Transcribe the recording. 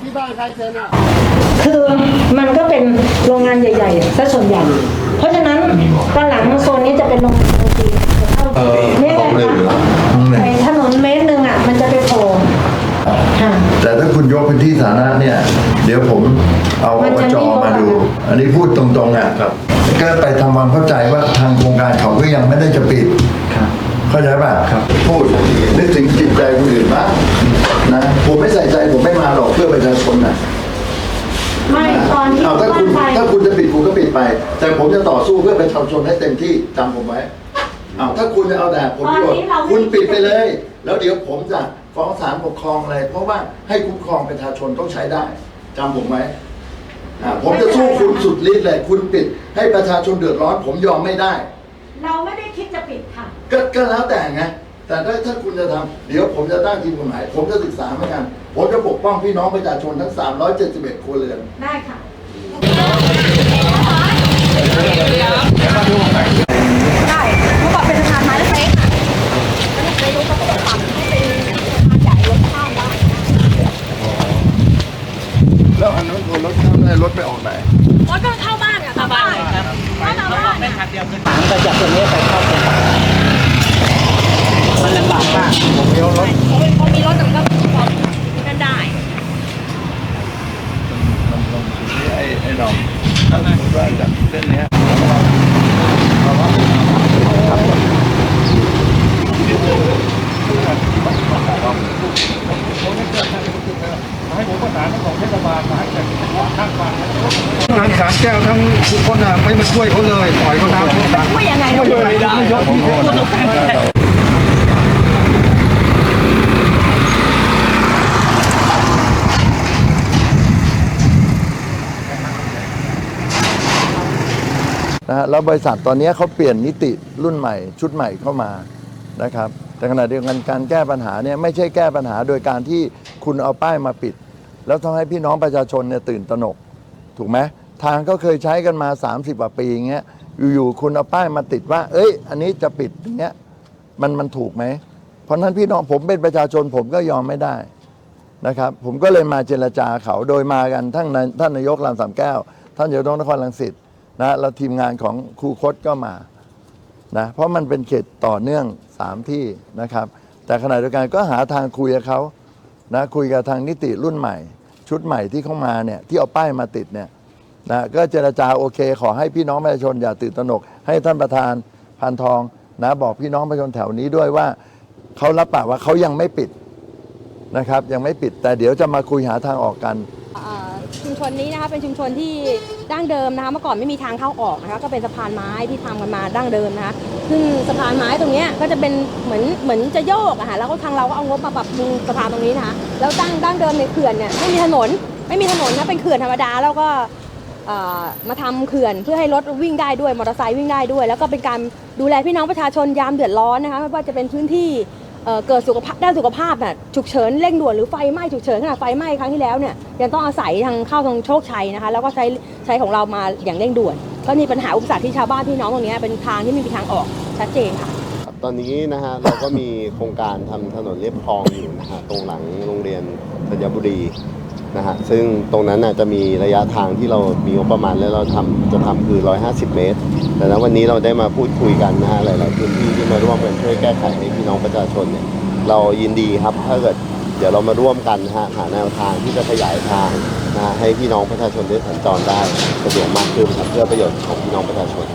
ที่บ้านใครเซ็นอะคือมันก็เป็นโรงงานใหญ่ๆซะส่วนใหญ่ เพราะฉะนั้นด้านหลังโซนนี้จะเป็นโรงงานดนตรีเนี่ยห้องหนึ่งเหรอห้องหนึ่งไอ้ถนนเมตรหนึ่งอะ มันจะไปโผล่ค่ะแต่ถ้าคุณยกพื้นที่สาธารณะเนี่ย เดี๋ยวผมเอามัอนบจะจมีมาดูบทบาทอันนี้พูดตรงๆอะครับก็ไปทำความเข้าใจว่าทางโครงการเขาก็ยังไม่ได้จะปิด เข้าใจป่ะครับพูดนึกถึงจิตใจคนอื่นบ้างนะผมไม่ใส่ใจผมไม่มาหรอกเพื่อประชาชนนะไม่ตอนที่เอาถ้าบ้าคุนณไปถ้าคุณจะปิดคุณก็ปิดไป แต่ผมจะต่อสู้เพื่อประชาชนให้เต็มที่จำผมไว้เอาถ้าคุณจะเอาแต่ผลประโยชน์คุณปิดไปเลย แล้วเดี๋ยวผมจะฟ้องศาลปกครองอะไร เพราะว่าให้คุ้มครองประชาชนต้องใช้ได้จำผมไว้อ่าผมจะสู้คุณสุดฤทธิ์เลย คุณปิด ให้ประชาชนเดือดร้อน ผมยอมไม่ได้ เราไม่ได้คิดจะปิดค่ะ ก็ก็แล้วแต่ไงแต่ถ้าถ้าคุณจะทำเดี๋ยวผมจะตั้งทีมกฎหมาย ผมจะศึกษาเหมือนกันผมจะปกป้องพี่น้องประชาชนทั้ง 371 ครัวเรือน ได้ค่ะได้เมื่อก่อนเป็นสะพานไม้เล็กๆค่ะแล้วนายกก็ปรับให้เป็นสะพานใหญ่รถข้ามได้แล้วอันนั้นรถข้ามได้รถไปออกไหน รถก็เข้าบ้านค่ะเข้าบ้านครับเข้าบ้านเนี่ยถามไปจากตรงนี้ไปเข้าตรงมันลำ บากมากผมเลี้ยวรถพอมีรถมันก็พอกันได้มันลงที่ไอ้ไอ้ดอมถ้าสมมติว่าจากเส้นเนี้ยให้ผมประสานของเทศบาลมาให้แต่ข้างบ้านทั้งสามแก้วทั้งทุกคนอะไม่มาช่วยเขาเลยปล่อยเขาทำไม่ยังไงเราไม่ได้ยกที่โทษนะ ฮะแล้วบริษัทตอนนี้เขาเปลี่ยนนิติรุ่นใหม่ ชุดใหม่เข้ามานะครับแต่ขณะเดียวกันการแก้ปัญหาเนี่ยไม่ใช่แก้ปัญหาโดยการที่คุณเอาป้ายมาปิด แล้วทำให้พี่น้องประชาชนเนี่ยตื่นตระหนก ถูกไหมทางก็เคยใช้กันมา 30กว่าปีอย่างเงี้ยอยู่ๆคุณเอาป้ายมาติดว่า เอ้ย อันนี้จะปิดอย่างเงี้ยมันมันถูกไหมเพราะนั้นพี่น้องผมเป็นประชาชนผมก็ยอมไม่ได้นะครับผมก็เลยมาเจรจาเขาโดยมากันทั้งนท่านนายกรามสามแก้ว ท่านนายกนครลังสิต นะแล้วทีมงานของครูคดก็มานะเพราะมันเป็นเขตต่อเนื่องสามที่นะครับ แต่ขณะเดียวกันก็หาทางคุยกับเขานะคุยกับทางนิติรุ่นใหม่ ชุดใหม่ที่เข้ามาเนี่ยที่เอาป้ายมาติดเนี่ยนะก็เจรจาโอเค ขอให้พี่น้องประชาชนอย่าตื่นตระหนก ให้ท่านประธานพันทองนะบอกพี่น้องประชาชนแถวนี้ด้วยว่าเขารับปากว่าเขายังไม่ปิดนะครับ ยังไม่ปิดแต่เดี๋ยวจะมาคุยหาทางออกกัน ชุมชนนี้นะคะเป็นชุมชนที่ดั้งเดิมนะคะเมื่อก่อนไม่มีทางเข้าออกนะคะก็เป็นสะพานไม้ที่ทำกันมาดั้งเดิมนะคะซึ่งสะพานไม้ตรงนี้ก็จะเป็นเหมือนเหมือนจะโยกอะค่ะแล้วก็ทางเราก็เอางบมาปรับปรุงสะพานตรงนี้นะคะแล้วดั้งดั้งเดิมในเขื่อนเนี่ยไม่มีถนนไม่มีถนนนะเป็นเขื่อนธรรมดาแล้วก็มาทำเขื่อนเพื่อให้รถวิ่งได้ด้วยมอเตอร์ไซค์วิ่งได้ด้วย แล้วก็เป็นการดูแลพี่น้องประชาชนยามเดือดร้อนนะคะไม่ว่าจะเป็นพื้นที่ เกิดสุขภาพด้านสุขภาพน่ะฉุกเฉินเร่งด่วนหรือไฟไหม้ฉุกเฉินขนาดไฟไหม้ครั้งที่แล้วเนี่ยยังต้องอาศัยทางเข้าทางโชคชัยนะคะ แล้วก็ใช้ใช้ของเรามาอย่างเร่งด่วน ก็มีปัญหาอุปสรรคที่ชาวบ้านพี่น้องตรงนี้เป็นทางที่ไม่มีทางออกชัดเจนค่ะตอนนี้นะฮะเราก็มีโครงการทำถนนเรียบคลองอยู่นะฮะตรงหลังโรงเรียนธัญบุรี นะฮะซึ่งตรงนั้นน่ะจะมีระยะทางที่เรามีงบประมาณแล้วเราทำจะทำคือ 150 เมตร แต่ณวันนี้เราได้มาพูดคุยกันนะฮะหลายๆพื้นที่ที่มาร่วมกันช่วยแก้ไขให้พี่น้องประชาชนเนี่ยเรายินดีครับถ้าเกิดเดี๋ยวเรามาร่วมกันนะฮะหาแนวทางที่จะขยายทางนะฮะให้พี่น้องประชาชนได้สัญจรได้สะดวกมากขึ้นครับเพื่อประโยชน์ของพี่น้องประชาชน